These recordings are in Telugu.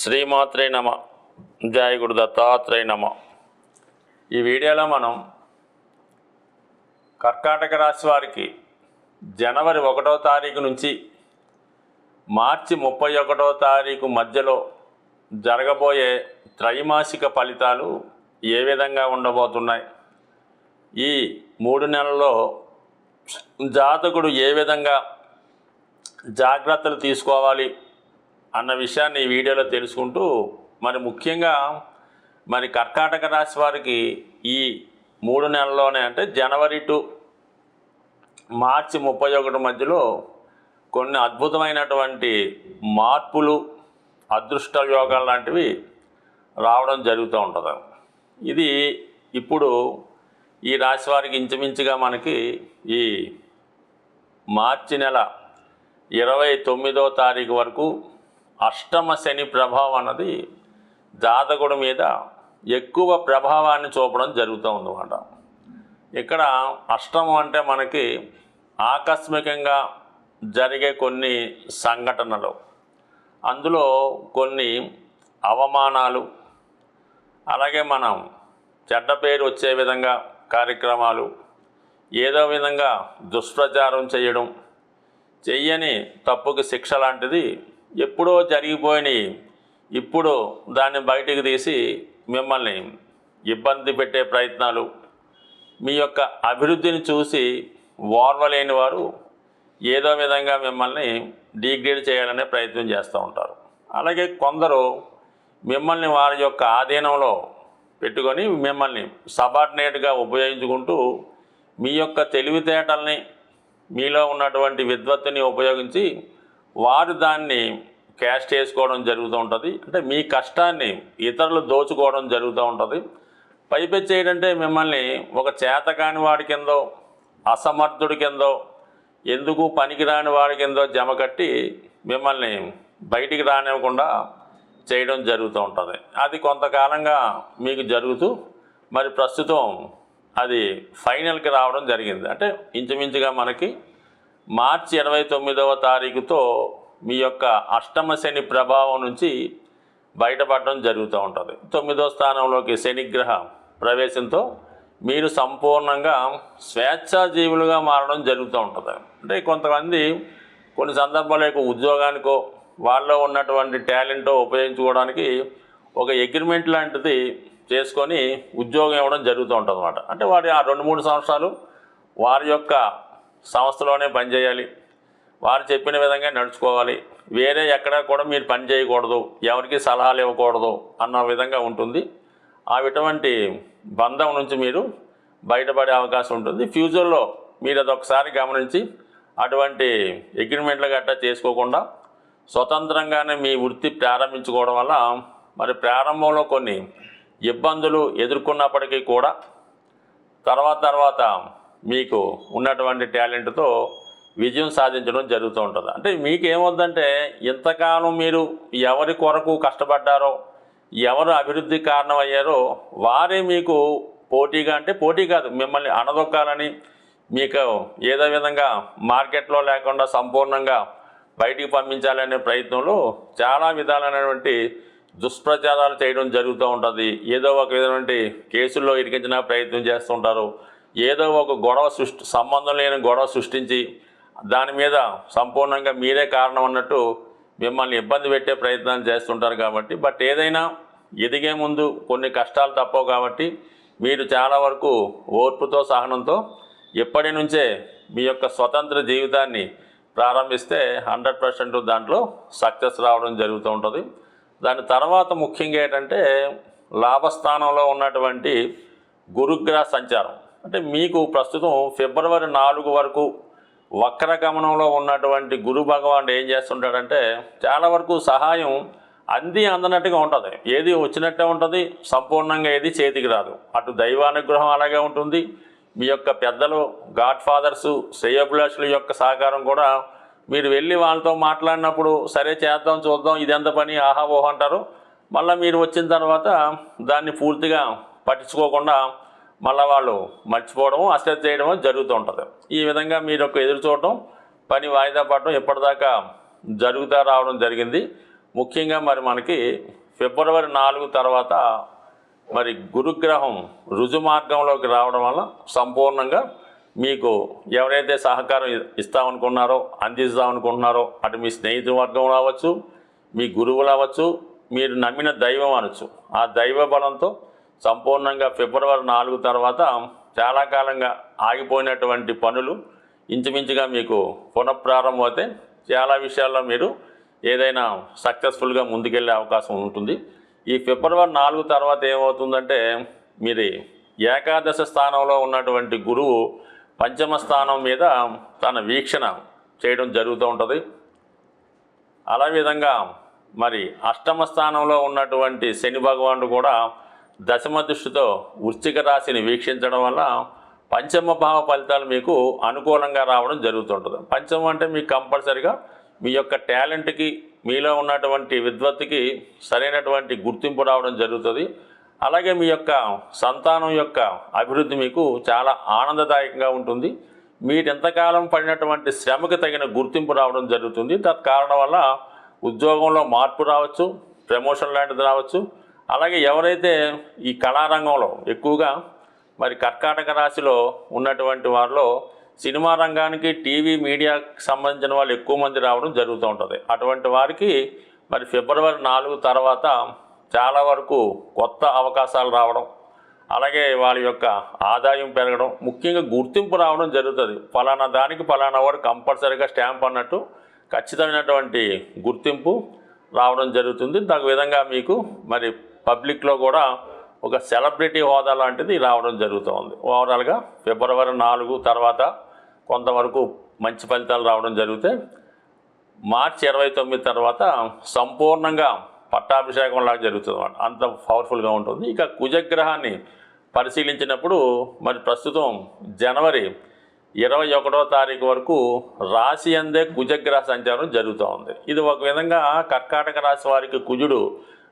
శ్రీమాత్రే నమ జయ గురు దత్తాత్రేయ నమ. ఈ వీడియోలో మనం కర్కాటక రాశి వారికి జనవరి ఒకటో తారీఖు నుంచి మార్చి ముప్పై ఒకటో తారీఖు మధ్యలో జరగబోయే త్రైమాసిక ఫలితాలు ఏ విధంగా ఉండబోతున్నాయి? ఈ మూడు నెలల్లో జాతకుడు ఏ విధంగా జాగ్రత్తలు తీసుకోవాలి? అన్న విషయాన్ని ఈ వీడియోలో తెలుసుకుంటూ మరి ముఖ్యంగా మరి కర్కాటక రాశి వారికి ఈ మూడు నెలల్లోనే అంటే జనవరి టు మార్చి ముప్పై ఒకటి మధ్యలో కొన్ని అద్భుతమైనటువంటి మార్పులు అదృష్ట యోగాలు లాంటివి రావడం జరుగుతూ ఉంటుంది. ఇది ఇప్పుడు ఈ రాశి వారికి ఇంచుమించుగా మనకి ఈ మార్చి నెల ఇరవై తొమ్మిదో తారీఖు వరకు అష్టమ శని ప్రభావం అన్నది జాతకుడు మీద ఎక్కువ ప్రభావాన్ని చూపడం జరుగుతూ ఉందన్నమాట. ఇక్కడ అష్టమం అంటే మనకి ఆకస్మికంగా జరిగే కొన్ని సంఘటనలు. అందులో కొన్ని అవమానాలు అలాగే మనం చెడ్డ పేరు వచ్చే విధంగా కార్యక్రమాలు ఏదో విధంగా దుష్ప్రచారం చేయడం చెయ్యని తప్పుకి శిక్ష లాంటిది ఎప్పుడో జరిగిపోయినాయి. ఇప్పుడు దాన్ని బయటికి తీసి మిమ్మల్ని ఇబ్బంది పెట్టే ప్రయత్నాలు మీ యొక్క అభివృద్ధిని చూసి ఓర్వలేని వారు ఏదో విధంగా మిమ్మల్ని డిగ్రేడ్ చేయాలనే ప్రయత్నం చేస్తూ ఉంటారు. అలాగే కొందరు మిమ్మల్ని వారి యొక్క ఆధీనంలో పెట్టుకొని మిమ్మల్ని సబార్డినేట్గా ఉపయోగించుకుంటూ మీ యొక్క తెలివితేటల్ని మీలో ఉన్నటువంటి విద్వత్తుని ఉపయోగించి వారు దాన్ని క్యాష్ చేసుకోవడం జరుగుతూ ఉంటుంది. అంటే మీ కష్టాన్ని ఇతరులు దోచుకోవడం జరుగుతూ ఉంటుంది. పైపెచ్చి ఏంటంటే మిమ్మల్ని ఒక చేతకాని వాడి కిందో అసమర్థుడి కిందో ఎందుకు పనికిరాని వాడి కిందో జమ కట్టి మిమ్మల్ని బయటికి రానివ్వకుండా చేయడం జరుగుతూ ఉంటుంది. అది కొంతకాలంగా మీకు జరుగుతూ మరి ప్రస్తుతం అది ఫైనల్కి రావడం జరిగింది. అంటే ఇంచుమించుగా మనకి మార్చి ఇరవై తొమ్మిదవ తారీఖుతో మీ యొక్క అష్టమ శని ప్రభావం నుంచి బయటపడడం జరుగుతూ ఉంటుంది. తొమ్మిదో స్థానంలోకి శనిగ్రహ ప్రవేశంతో మీరు సంపూర్ణంగా స్వేచ్ఛాజీవులుగా మారడం జరుగుతూ ఉంటుంది. అంటే కొంతమంది కొన్ని సందర్భాల యొక్క ఉద్యోగానికో వాళ్ళలో ఉన్నటువంటి టాలెంట్ ఉపయోగించుకోవడానికి ఒక అగ్రిమెంట్ లాంటిది చేసుకొని ఉద్యోగం ఇవ్వడం జరుగుతూ ఉంటుంది అన్నమాట అంటే వారి ఆ రెండు మూడు సంవత్సరాలు వారి యొక్క సంస్థలోనే పనిచేయాలి వారు చెప్పిన విధంగా నడుచుకోవాలి. వేరే ఎక్కడ కూడా మీరు పని చేయకూడదు. ఎవరికి సలహాలు ఇవ్వకూడదు అన్న విధంగా ఉంటుంది. ఆ బంధం నుంచి మీరు బయటపడే అవకాశం ఉంటుంది. ఫ్యూచర్లో మీరు అదొకసారి గమనించి అటువంటి అగ్రిమెంట్లు గట్టా చేసుకోకుండా స్వతంత్రంగానే మీ వృత్తి ప్రారంభించుకోవడం వల్ల మరి ప్రారంభంలో కొన్ని ఇబ్బందులు ఎదుర్కొన్నప్పటికీ కూడా తర్వాత తర్వాత మీకు ఉన్నటువంటి టాలెంట్తో విజయం సాధించడం జరుగుతూ ఉంటుంది. అంటే మీకు ఏమవుద్దంటే ఇంతకాలం మీరు ఎవరి కొరకు కష్టపడ్డారో ఎవరు అభివృద్ధి కారణం అయ్యారో వారే మీకు పోటీగా అంటే పోటీ కాదు మిమ్మల్ని అణదొక్కాలని మీకు ఏదో విధంగా మార్కెట్లో లేకుండా సంపూర్ణంగా బయటికి పంపించాలనే ప్రయత్నంలో చాలా విధాలైనటువంటి దుష్ప్రచారాలు చేయడం జరుగుతూ ఉంటుంది. ఏదో ఒక విధమైనటువంటి కేసుల్లో ఇరికించిన ప్రయత్నం చేస్తుంటారు ఏదో ఒక గొడవ సృష్టి సంబంధం లేని గొడవ సృష్టించి దాని మీద సంపూర్ణంగా మీరే కారణం అన్నట్టు మిమ్మల్ని ఇబ్బంది పెట్టే ప్రయత్నాలు చేస్తుంటారు కాబట్టి బట్ ఏదైనా ఎదిగే ముందు కొన్ని కష్టాలు తప్పవు కాబట్టి మీరు చాలా వరకు ఓర్పుతో సహనంతో ఇప్పటి నుంచే మీ యొక్క స్వతంత్ర జీవితాన్ని ప్రారంభిస్తే హండ్రెడ్ పర్సెంట్ దాంట్లో సక్సెస్ రావడం జరుగుతూ ఉంటుంది. దాని తర్వాత ముఖ్యంగా ఏంటంటే లాభస్థానంలో ఉన్నటువంటి గురుగ్రహ సంచారం. అంటే మీకు ప్రస్తుతం ఫిబ్రవరి నాలుగు వరకు వక్ర గమనంలో ఉన్నటువంటి గురు భగవానుడు ఏం చేస్తుంటాడంటే చాలా వరకు సహాయం అంది అందనట్టుగా ఉంటుంది. ఏది వచ్చినట్టే ఉంటుంది సంపూర్ణంగా ఏది చేతికి రాదు. అటు దైవానుగ్రహం అలాగే ఉంటుంది. మీ యొక్క పెద్దలు గాడ్ ఫాదర్సు శ్రేయోభిలాషుల యొక్క సహకారం కూడా మీరు వెళ్ళి వాళ్ళతో మాట్లాడినప్పుడు సరే చేద్దాం చూద్దాం ఇదెంత పని ఆహా ఓహో అంటారు. మళ్ళీ మీరు వచ్చిన తర్వాత దాన్ని పూర్తిగా పట్టించుకోకుండా మళ్ళీ వాళ్ళు మర్చిపోవడము అశ్రద్ధ చేయడము జరుగుతూ ఉంటుంది. ఈ విధంగా మీరు ఒక ఎదురు చూడటం పని వాయిదా పడటం ఎప్పటిదాకా జరుగుతూ రావడం జరిగింది. ముఖ్యంగా మరి మనకి ఫిబ్రవరి నాలుగు తర్వాత మరి గురుగ్రహం రుజు మార్గంలోకి రావడం వల్ల సంపూర్ణంగా మీకు ఎవరైతే సహకారం ఇస్తామనుకున్నారో అందిస్తామనుకుంటున్నారో అటు మీ స్నేహితు వర్గం రావచ్చు మీ గురువులు అవ్వచ్చు మీరు నమ్మిన దైవం అనొచ్చు. ఆ దైవ బలంతో సంపూర్ణంగా ఫిబ్రవరి నాలుగు తర్వాత చాలా కాలంగా ఆగిపోయినటువంటి పనులు ఇంచుమించుగా మీకు పునఃప్రారంభం అయితే చాలా విషయాల్లో మీరు ఏదైనా సక్సెస్ఫుల్గా ముందుకెళ్ళే అవకాశం ఉంటుంది. ఈ ఫిబ్రవరి నాలుగు తర్వాత ఏమవుతుందంటే మీరు ఏకాదశ స్థానంలో ఉన్నటువంటి గురువు పంచమ స్థానం మీద తన వీక్షణ చేయడం జరుగుతూ ఉంటుంది. అలా విధంగా మరి అష్టమ స్థానంలో ఉన్నటువంటి శని భగవానుడు కూడా దశమ దృష్టితో వృశ్చిక రాశిని వీక్షించడం వల్ల పంచమ భావ ఫలితాలు మీకు అనుకూలంగా రావడం జరుగుతుంటుంది. పంచమం అంటే మీకు కంపల్సరిగా మీ యొక్క టాలెంట్కి మీలో ఉన్నటువంటి విద్వత్తుకి సరైనటువంటి గుర్తింపు రావడం జరుగుతుంది. అలాగే మీ యొక్క సంతానం యొక్క అభివృద్ధి మీకు చాలా ఆనందదాయకంగా ఉంటుంది. మీరు ఎంతకాలం పడినటువంటి శ్రమకు తగిన గుర్తింపు రావడం జరుగుతుంది. తత్కారణం వల్ల ఉద్యోగంలో మార్పు రావచ్చు ప్రమోషన్ లాంటిది రావచ్చు. అలాగే ఎవరైతే ఈ కళారంగంలో ఎక్కువగా మరి కర్కాటక రాశిలో ఉన్నటువంటి వారిలో సినిమా రంగానికి టీవీ మీడియాకి సంబంధించిన వాళ్ళు ఎక్కువ మంది రావడం జరుగుతూ ఉంటుంది. అటువంటి వారికి మరి ఫిబ్రవరి నాలుగు తర్వాత చాలా వరకు కొత్త అవకాశాలు రావడం అలాగే వాళ్ళ యొక్క ఆదాయం పెరగడం ముఖ్యంగా గుర్తింపు రావడం జరుగుతుంది. ఫలానా దానికి ఫలానా వాడు కంపల్సరీగా స్టాంప్ అన్నట్టు ఖచ్చితమైనటువంటి గుర్తింపు రావడం జరుగుతుంది. తగు విధంగా మీకు మరి పబ్లిక్లో కూడా ఒక సెలబ్రిటీ హోదా లాంటిది రావడం జరుగుతుంది. ఓవరాల్గా ఫిబ్రవరి నాలుగు తర్వాత కొంతవరకు మంచి ఫలితాలు రావడం జరిగితే మార్చి ఇరవై తొమ్మిది తర్వాత సంపూర్ణంగా పట్టాభిషేకం లాగా జరుగుతుంది అన్నమాట అంత పవర్ఫుల్గా ఉంటుంది. ఇక కుజగ్రహాన్ని పరిశీలించినప్పుడు మరి ప్రస్తుతం జనవరి ఇరవై ఒకటో తారీఖు వరకు రాశి అందే కుజగ్రహ సంచారం జరుగుతూ ఉంది ఇది ఒక విధంగా కర్కాటక రాశి వారికి కుజుడు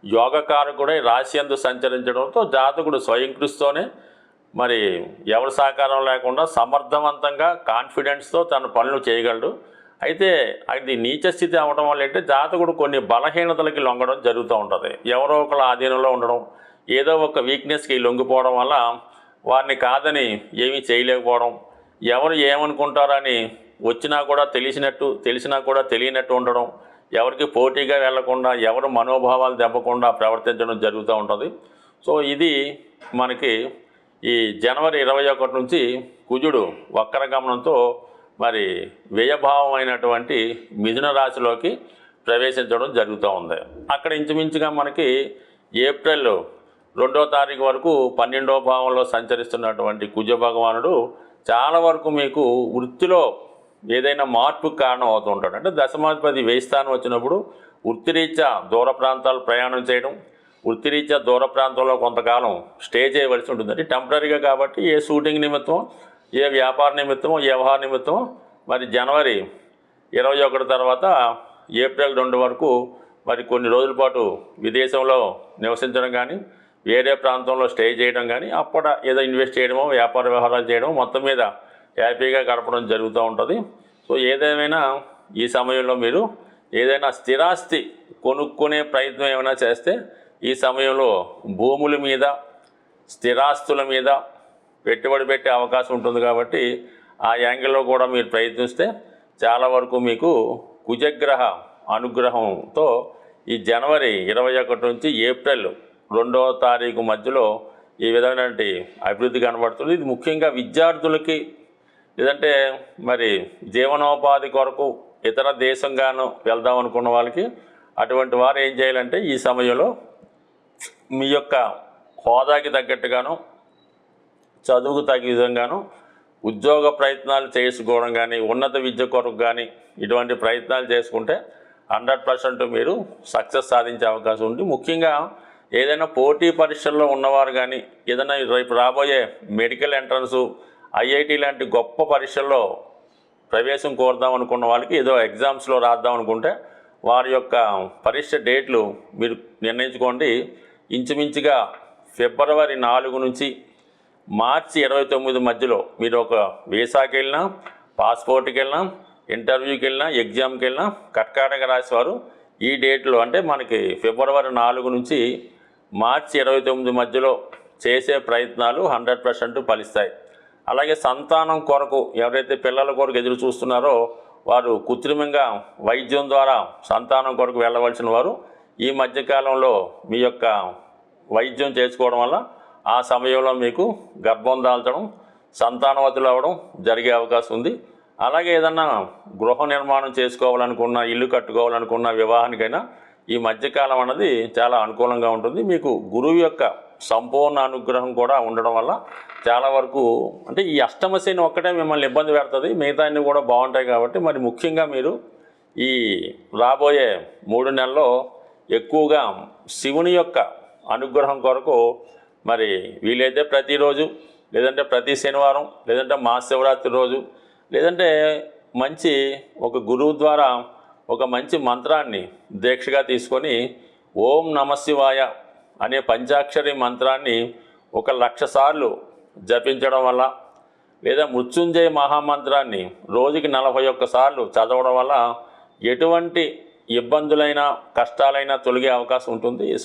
యోగకారకుడై రాశియందు సంచరించడంతో జాతకుడు స్వయంకృస్తోనే మరి ఎవరి సహకారం లేకుండా సమర్థవంతంగా కాన్ఫిడెన్స్తో తన పనులు చేయగలడు. అయితే అది నీచ స్థితి అవ్వడం వల్ల ఏంటంటే జాతకుడు కొన్ని బలహీనతలకి లొంగడం జరుగుతూ ఉంటుంది. ఎవరో ఒకళ్ళ ఆధీనంలో ఉండడం ఏదో ఒక వీక్నెస్కి లొంగిపోవడం వల్ల వారిని కాదని ఏమీ చేయలేకపోవడం ఎవరు ఏమనుకుంటారని వచ్చినా కూడా తెలిసినట్టు తెలిసినా కూడా తెలియనట్టు ఉండడం ఎవరికి పోటీగా వెళ్ళకుండా ఎవరు మనోభావాలు దెబ్బకుండా ప్రవర్తించడం జరుగుతూ ఉంటుంది. సో ఇది మనకి ఈ జనవరి ఇరవై ఒకటి నుంచి కుజుడు వక్ర గమనంతో మరి వ్యయభావం అయినటువంటి మిథున రాశిలోకి ప్రవేశించడం జరుగుతూ ఉంది. అక్కడ ఇంచుమించుగా మనకి ఏప్రిల్ రెండో తారీఖు వరకు పన్నెండో భావంలో సంచరిస్తున్నటువంటి కుజ భగవానుడు చాలా వరకు మీకు వృత్తిలో ఏదైనా మార్పుకు కారణం అవుతూ ఉంటాడు. అంటే దశమాధిపతి వెయ్యి స్థానం వచ్చినప్పుడు వృత్తిరీత్యా దూర ప్రాంతాలు ప్రయాణం చేయడం వృత్తిరీత్యా దూర ప్రాంతంలో కొంతకాలం స్టే చేయవలసి ఉంటుంది అంటే టెంపరీగా కాబట్టి ఏ షూటింగ్ నిమిత్తం ఏ వ్యాపార నిమిత్తం ఏ వ్యవహార నిమిత్తం మరి జనవరి ఇరవై ఒకటి తర్వాత ఏప్రిల్ రెండు వరకు మరి కొన్ని రోజుల పాటు విదేశంలో నివసించడం కానీ వేరే ప్రాంతంలో స్టే చేయడం కానీ అప్పుడు ఏదో ఇన్వెస్ట్ చేయడమో వ్యాపార వ్యవహారాలు చేయడమో మొత్తం మీద హ్యాపీగా గడపడం జరుగుతూ ఉంటుంది. సో ఏదేమైనా ఈ సమయంలో మీరు ఏదైనా స్థిరాస్తి కొనుక్కునే ప్రయత్నం ఏమైనా చేస్తే ఈ సమయంలో భూముల మీద స్థిరాస్తుల మీద పెట్టుబడి పెట్టే అవకాశం ఉంటుంది కాబట్టి ఆ యాంగిల్లో కూడా మీరు ప్రయత్నిస్తే చాలా వరకు మీకు కుజగ్రహ అనుగ్రహంతో ఈ జనవరి ఇరవై ఒకటి నుంచి ఏప్రిల్ రెండవ తారీఖు మధ్యలో ఈ విధమైనటువంటి అభివృద్ధి కనబడుతుంది. ఇది ముఖ్యంగా విద్యార్థులకి లేదంటే మరి జీవనోపాధి కొరకు ఇతర దేశంగాను వెళ్దాం అనుకున్న వాళ్ళకి అటువంటి వారు ఏం చేయాలంటే ఈ సమయంలో మీ యొక్క హోదాకి తగ్గట్టుగాను చదువుకు తగ్గ విధంగాను ఉద్యోగ ప్రయత్నాలు చేసుకోవడం కానీ ఉన్నత విద్య కొరకు కానీ ఇటువంటి ప్రయత్నాలు చేసుకుంటే హండ్రెడ్ పర్సెంట్ మీరు సక్సెస్ సాధించే అవకాశం ఉంది ముఖ్యంగా ఏదైనా పోటీ పరీక్షల్లో ఉన్నవారు కానీ ఏదైనా రేపు రాబోయే మెడికల్ ఎంట్రన్సు ఐఐటి లాంటి గొప్ప పరీక్షల్లో ప్రవేశం కోరుదాం అనుకున్న వాళ్ళకి ఏదో ఎగ్జామ్స్లో రాద్దాం అనుకుంటే వారి యొక్క పరీక్ష డేట్లు మీరు నిర్ణయించుకోండి. ఇంచుమించుగా ఫిబ్రవరి నాలుగు నుంచి మార్చి ఇరవై తొమ్మిది మధ్యలో మీరు ఒక వీసాకి వెళ్ళినా పాస్పోర్ట్కి వెళ్ళినా ఇంటర్వ్యూకి వెళ్ళినా ఎగ్జామ్కి వెళ్ళినా కర్కాటక రాశి వారు ఈ డేట్లో అంటే మనకి ఫిబ్రవరి నాలుగు నుంచి మార్చి ఇరవై తొమ్మిది మధ్యలో చేసే ప్రయత్నాలు హండ్రెడ్ పర్సెంట్ ఫలిస్తాయి. అలాగే సంతానం కొరకు ఎవరైతే పిల్లల కొరకు ఎదురు చూస్తున్నారో వారు కృత్రిమంగా వైద్యం ద్వారా సంతానం కొరకు వెళ్ళవలసిన వారు ఈ మధ్యకాలంలో మీ యొక్క వైద్యం చేసుకోవడం వల్ల ఆ సమయంలో మీకు గర్భం దాల్చడం సంతానవతులు అవ్వడం జరిగే అవకాశం ఉంది. అలాగే ఏదన్నా గృహ నిర్మాణం చేసుకోవాలనుకున్న ఇల్లు కట్టుకోవాలనుకున్న వివాహానికైనా ఈ మధ్యకాలం అన్నది చాలా అనుకూలంగా ఉంటుంది. మీకు గురువు యొక్క సంపూర్ణ అనుగ్రహం కూడా ఉండడం వల్ల చాలా వరకు అంటే ఈ అష్టమశని ఒక్కటే మిమ్మల్ని ఇబ్బంది పెడుతుంది. మిగతా అన్నీ కూడా బాగుంటాయి కాబట్టి మరి ముఖ్యంగా మీరు ఈ రాబోయే మూడు నెలల్లో ఎక్కువగా శివుని యొక్క అనుగ్రహం కొరకు మరి వీలైతే ప్రతిరోజు లేదంటే ప్రతి శనివారం లేదంటే మహాశివరాత్రి రోజు లేదంటే మంచి ఒక గురువు ద్వారా ఒక మంచి మంత్రాన్ని దీక్షగా తీసుకొని ఓం నమశివాయ అనే పంచాక్షరి మంత్రాన్ని ఒక లక్ష సార్లు జపించడం వల్ల లేదా మృత్యుంజయ మహామంత్రాన్ని రోజుకి నలభై ఒక్క సార్లు చదవడం వల్ల ఎటువంటి ఇబ్బందులైనా కష్టాలైనా తొలగే అవకాశం ఉంటుంది.